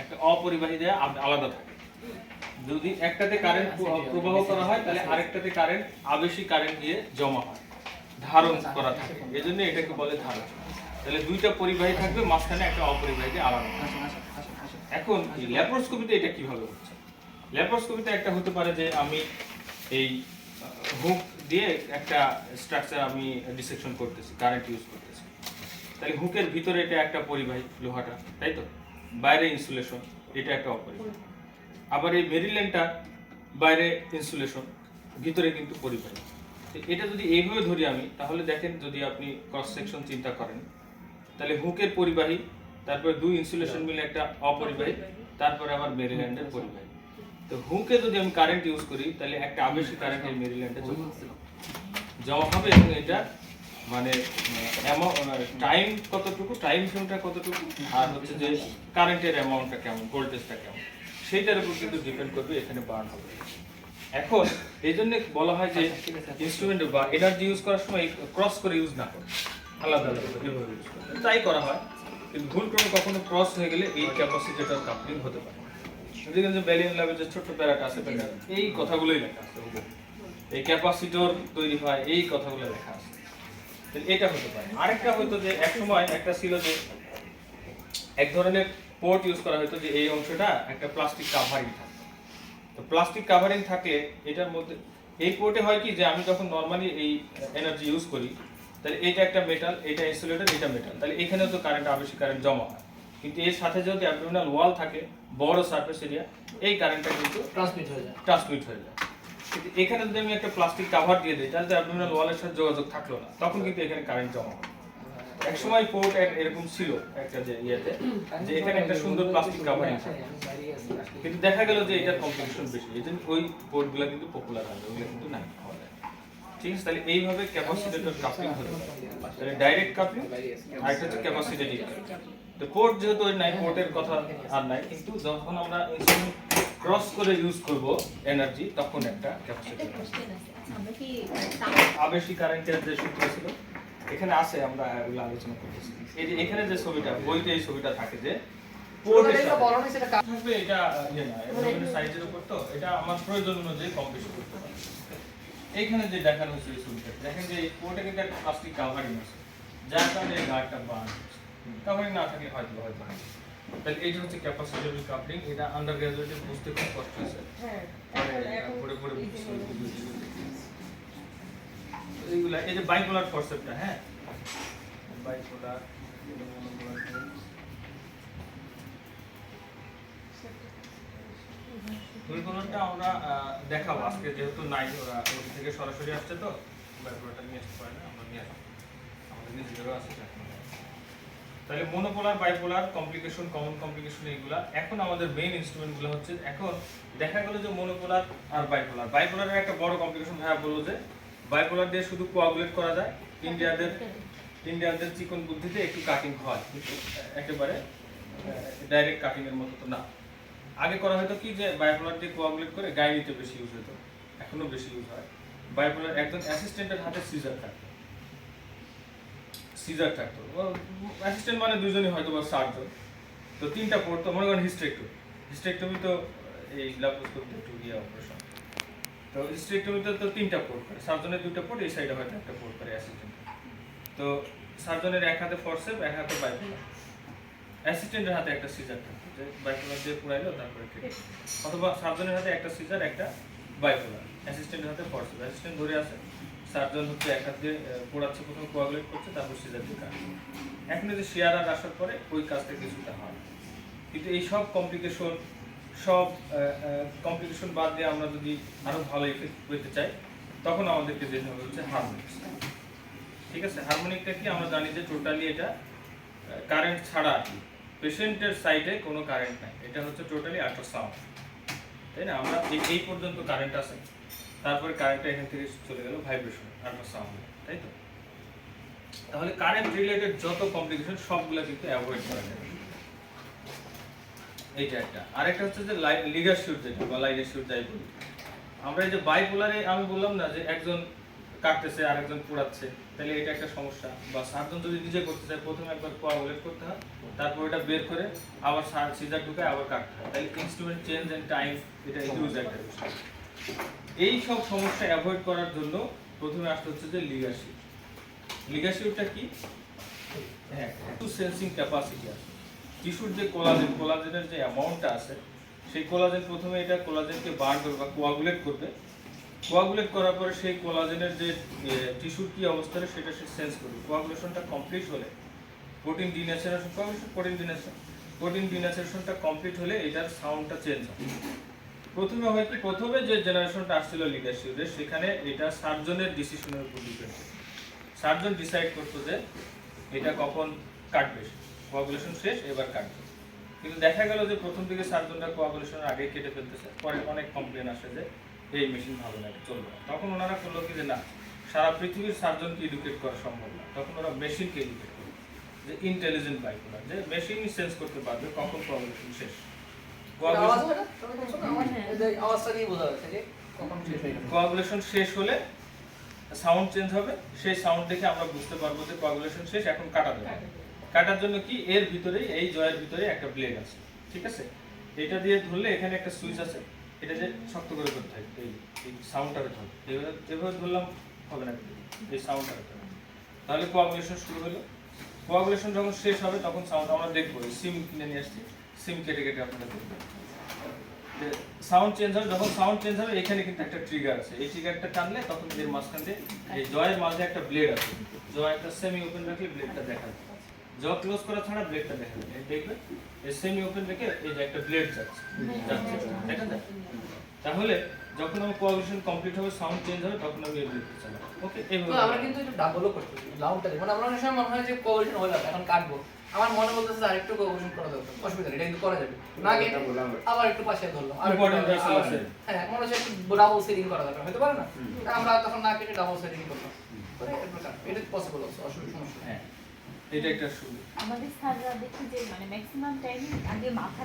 একটা অপরিবাহী আলাদা থাকে। যদি একটাতে কারেন্ট প্রবাহ করা হয়, তাহলে আরেকটাতে কারেন্ট কারেন্ট দিয়ে জমা হয়। ধারণ করা থাকে। এটাকে বলে ধারণ। তাহলে দুইটা পরিবাহী থাকবে, মাঝখানে একটা অপরিবাহী দিয়ে আলাদা। এখন ল্যাপ্রোস্কোপিতে এটা কীভাবে হচ্ছে? ল্যাপ্রোস্কোপিতে একটা হতে পারে যে আমি এই হুক দিয়ে একটা স্ট্রাকচার আমি ডিসেকশন করতেছি কারেন্ট ইউজ করতেছি। তাহলে হুকের ভিতরে এটা একটা পরিবাহী, লোহাটা, তাই তো? বাইরে ইনসুলেশন এটা একটা অপরিবাহী আবার এই মেরিল্যান্ডটা বাইরে ইনসুলেশন ভিতরে কিন্তু পরিবাহী। তো এটা যদি এইভাবে ধরি আমি তাহলে দেখেন যদি আপনি ক্রস সেকশন চিন্তা করেন তাহলে হুকের পরিবাহী তারপরে দুই ইনসুলেশন মিলে একটা অপরিবাহী তারপরে আবার মেরিল্যান্ডের পরিবাহী। তো হুকে যদি আমি কারেন্ট ইউজ করি তাহলে একটা আবেশী কারেন্ট এই মেরিল্যান্ডে। জমা হবে এবং এটা মানে টাইম কতটুকু টাইম ফ্রেমটা কতটুকু আর হচ্ছে যে কারেন্টের অ্যামাউন্টটা কেমন ভোল্টেজটা কেমন সেইটার উপর কিন্তু ডিপেন্ড করবে এখানে বার্ন হবে। এখন এই জন্য বলা হয় যে ইনস্ট্রুমেন্ট বা এনার্জি ইউজ করার সময় ক্রস করে ইউজ না করে। আলাদা আলাদা। তাই করা হয় কিন্তু ভুল ক্রমে কখনো ক্রস হয়ে গেলে এই ক্যাপাসিটেটর কাপলিং হতে পারে দেখেন যে ব্যালিয়ন ল্যাবের যে ছোট্ট প্যারাটা আছে এই কথাগুলোই লেখা আছে। এই ক্যাপাসিটর তৈরি হয় এই কথাগুলো লেখা আছে। এটা হতে পারে। আরেকটা হয়তো যে এক সময় একটা ছিল যে এক ধরনের পোর্ট ইউজ করা হতো যে এই অংশটা একটা প্লাস্টিক কাভারিং থাকে। তো প্লাস্টিক কাভারিং থাকলে এটার মধ্যে এই পোর্টে হয় কি যে আমি যখন নর্মালি এই এনার্জি ইউজ করি তাহলে এটা একটা মেটাল এটা ইনসুলেটর এটা মেটাল তাহলে এখানেও তো কারেন্ট আবেশী কারেন্ট জমা হয়। কিন্তু এর সাথে যদি অ্যাবডোমিনাল ওয়াল থাকে বড় সারফেস এরিয়া এই কারেন্টটা কিন্তু ট্রান্সমিট হয়ে যায়। ট্রান্সমিট হয়ে যায়। এখানে যদি আমি একটা প্লাস্টিক কাভার দিয়ে দিই, তাহলে অ্যাবডোমিনাল ওয়ালের সাথে যোগাযোগ থাকল না। তখন কিন্তু এখানে কারেন্ট জমা হবে। এক সময় পোর্ট এরকম ছিল একটা যে ইয়েতে, যে এখানে একটা সুন্দর প্লাস্টিক কিন্তু দেখা গেল যে কম্পিটিশন বেশি। এই জন্য ওই বোর্ডগুলো কিন্তু পপুলার ওগুলো কিন্তু নাই ঠিক আছে, তাহলে এইভাবে ক্যাপাসিটেটর কাপলিং তাহলে ডাইরেক্ট কাপলিং আর একটা হচ্ছে ক্যাপাসিটেটিভ তো পোর্ট যেহেতু নাই পোর্টের কথা আর নাই, কিন্তু যখন আমরা ক্রস করে ইউজ করব এনার্জি তখন একটা ক্যাপাসিটেটর আমরা কি আবেশী কারেন্টের যে সূত্র ছিল এখানে আছে আমরা এগুলো আলোচনা করতেছি। এই যে এখানে যে ছবিটা বইতে এই ছবিটা থাকে যে থাকবে এটা ইয়ে না সাইজের উপর তো এটা আমার প্রয়োজন অনুযায়ী কম বেশি করতে পারি। এইখানে যে দেখানো হচ্ছে এই ছবিটা দেখেন যে এই পোর্টে কিন্তু একটা প্লাস্টিক কাভারিং আছে যার কারণে এই গার্ডটা বান কাভারিং না থাকলে হয়তো হয়তো। তাহলে এইটা হচ্ছে ক্যাপাসিটিভ কাপলিং এটা আন্ডার গ্রাজুয়েটে বুঝতে খুব কষ্ট হয়েছে হ্যাঁ, পরে পরে বুঝতে এইগুলা এই যে বাইপোলার ফরসেপ্টটা হ্যাঁ? বাইপোলার বাইপোলারটা আমরা দেখাবো। আজকে যেহেতু নাই ওরা ওটি থেকে সরাসরি আসছে তো বাইপোলারটা নিয়ে আসতে পারে না আমরা নিয়ে আসব। আমাদের নিজেদেরও আছে। তাহলে monopolar bipolar complication common complication এইগুলা এখন আমাদের মেইন ইনস্ট্রুমেন্টগুলো হচ্ছে এখন দেখা গেল যে মনোপোলার আর বাইপোলার বাইপোলারের একটা বড় কমপ্লিকেশন ভাইয়া বলল যে বাইপোলার দিয়ে শুধু কোয়াগুলেট করা যায়, ইন্ডিয়াদের ইন্ডিয়ানদের চিকন বুদ্ধিতে একটু কাটিং হয়। কিন্তু একেবারে ডাইরেক্ট কাটিং এর মতো তো না। আগে করা হয়তো কি যে বাইপোলার দিয়ে কোয়াগুলেট করে গাইনিতে বেশি ইউজ হতো। এখনও বেশি ইউজ হয়। বাইপোলার একজন অ্যাসিস্ট্যান্টের হাতে সিজার থাকে সিজার থাকতো অ্যাসিস্ট্যান্ট মানে দুজনই হয়তো বা সার্জন তো তিনটা পড়তো, মনে করেন হিস্ট্রেক্টমি হিস্ট্রেক্টমি তো এই ল্যাপ্রোস্কোপি একটু ইয়ে অপারেশন তো হিস্ট্রেক্টমিতে তো তিনটা পোর্ট করে সার্জনের দুইটা পোর্ট এই সাইডে হয়তো একটা পোর্ট করে অ্যাসিস্ট্যান্ট তো সার্জনের এক হাতে ফরসেপ এক হাতে বাইপোলার অ্যাসিস্ট্যান্টের হাতে একটা সিজার থাকতো যে বাইপোলার দিয়ে পুরাইলো তারপরে অথবা সার্জনের হাতে একটা সিজার একটা বাইপোলার অ্যাসিস্ট্যান্টের হাতে ফরসেপ অ্যাসিস্ট্যান্ট ধরে আছে। সার্জন হচ্ছে এক হাত দিয়ে পোড়াচ্ছে প্রথমে কোয়াগুলেট করছে, তারপর সিজার দিয়ে এখন যদি যে শেয়ারার আসার পরে ওই কাজটা কিছুটা হয়। কিন্তু এই সব কমপ্লিকেশন সব কমপ্লিকেশন বাদ দিয়ে আমরা যদি আরও ভালো ইফেক্ট পেতে চাই, তখন আমাদেরকে যেতে হবে হচ্ছে হারমোনিক্স ঠিক আছে? হারমোনিকটা কি? আমরা জানি যে টোটালি এটা কারেন্ট ছাড়া আর কি। পেশেন্টের সাইডে কোনো কারেন্ট নাই। এটা হচ্ছে টোটালি আল্ট্রাসাউন্ড তাই না? আমরা এই পর্যন্ত কারেন্ট আছে। তারপরে কারেন্টটা এখান থেকে চলে গেল ভাইব্রেশন আল্ট্রাসাউন্ড তাই তো? তাহলে কারেন্ট রিলেটেড যত কমপ্লিকেশন সবগুলো কিন্তু অ্যাভয়েড করা যায়। এইটা একটা। আরেকটা হচ্ছে যে লিগার শুট যেটা বা লাইগার শুট যাই বলি। আমরা এই যে বাইপোলারে আমি বললাম না যে একজন কাটতেছে আরেকজন পোড়াচ্ছে তাহলে এটা একটা সমস্যা। বা সার্জন যদি নিজে করতে চায় প্রথমে একবার কোয়াগুলেট করতে হয় তারপর এটা বের করে আবার সিজার ঢুকে আবার কাটতে হয়। তাহলে ইনস্ট্রুমেন্ট চেঞ্জ এন্ড টাইম এটা হিউজ একটা বিষয়। এই সব সমস্যা অ্যাভয়েড করার জন্য প্রথমে আসতে হচ্ছে যে লিগাসি লিগাসিটা কি? হ্যাঁ একটু সেন্সিং ক্যাপাসিটি আছে। টিস্যুর যে কোলাজেন কোলাজেনের যে অ্যামাউন্টটা আছে, সেই কোলাজেন প্রথমে এটা কোলাজেনকে বার করবে বা কোয়াগুলেট করবে। কোয়াগুলেট করার পরে সেই কোলাজেনের যে টিস্যুর কি অবস্থা রয়েছে সেটা সে সেন্স করবে। কোয়াগুলেশনটা কমপ্লিট হলে প্রোটিন ডিনেচারেশন প্রোটিন ডিনেশন প্রোটিন ডিনেচারেশনটা কমপ্লিট হলে এটার সাউন্ডটা চেঞ্জ হবে। প্রথমে হয় কি? প্রথমে যে জেনারেশনটা আসছিল লিগাসিউরের সেখানে এটা সার্জনের ডিসিশনের উপর ডিপেন্ড সার্জন ডিসাইড করতো যে এটা কখন কাটবে কোয়াগুলেশন শেষ, এবার কাটবে। কিন্তু দেখা গেল যে প্রথম দিকে সার্জনটা কোয়াগুলেশনের আগে কেটে ফেলতেছে, পরে অনেক কমপ্লেন আসে যে এই মেশিন ভালো লাগে চলবে না। তখন ওনারা করল কি যে না, সারা পৃথিবীর সার্জনকে এডুকেট করা সম্ভব না। তখন ওরা মেশিনকে এডুকেট করল। যে ইন্টেলিজেন্ট বাইক যে মেশিন সেন্স করতে পারবে কখন কোয়াগুলেশন শেষ। কোয়াগুলেশন হয়। শেষ হয়ে গেছে। কোয়াগুলেশন শেষ হলে সাউন্ড চেঞ্জ হবে। সেই সাউন্ড দেখে আমরা বুঝতে পারব যে কোয়াগুলেশন শেষ এখন কাটা যাবে কাটার জন্য। কি? এর ভিতরেই এই জয়ের ভিতরে একটা ব্লেড আছে। ঠিক আছে? এটা দিয়ে ধরলে এখানে একটা সুইচ আছে। এটা যে শক্ত করে ধরতে হবে এই এই সাউন্ডটা ধরতে হবে এভাবে এভাবে ধরলাম হবে না এই সাউন্ডটা হবে তাহলে কোয়াগুলেশন শুরু হলো। কোয়াগুলেশন যখন শেষ হবে তখন সাউন্ড আমরা দেখব। সিম কিনে নিয়ে আসছি। সিম কেটে কেটে আপনারা দেখবেন। সাউন্ড চেঞ্জ হবে যখন সাউন্ড চেঞ্জ হবে এখানে কিন্তু একটা ট্রিগার আছে। এই ট্রিগারটা টানলে তখন এর মাঝখান দিয়ে এই জয়ের মাঝে একটা ব্লেড আছে। জয় একটা সেমি ওপেন রাখলে ব্লেডটা দেখা যায় জ ক্লোজ করা ছাড়া ব্লেডটা দেখা যায় দেখবেন দেখবে এই সেমি ওপেন রেখে এই যে একটা ব্লেড যাচ্ছে। যাচ্ছে। দেখা যায় তাহলে যখন আমার কোয়ালিশন কমপ্লিট হবে সাউন্ড চেঞ্জ হবে তখন আমি এই ব্লেডটা চালাবো ওকে তো আমরা কিন্তু একটু ডাবলও করতে পারি লাউডটা মানে আমরা অনেক সময় মনে হয় যে কোঅপারেশন হয়ে যাবে এখন কাটবো। আমার মনে বলতেছে আর একটু কোঅপারেশন করা দরকার অসুবিধা নেই এটা কিন্তু করা যাবে। না কেটে আবার একটু পাশে ধরলাম আর Important আছে। হ্যাঁ মনে হচ্ছে একটু ডাবল সেটিং করা দরকার হতে পারে না? আমরা তখন না কেটে ডাবল সেটিং করলাম। করে একটু এটা পসিবল আছে অসুবিধা সমস্যা হ্যাঁ এটা একটা সুবিধা। আমাদের স্যাররা দেখি যে মানে ম্যাক্সিমাম টাইম আগে মাথা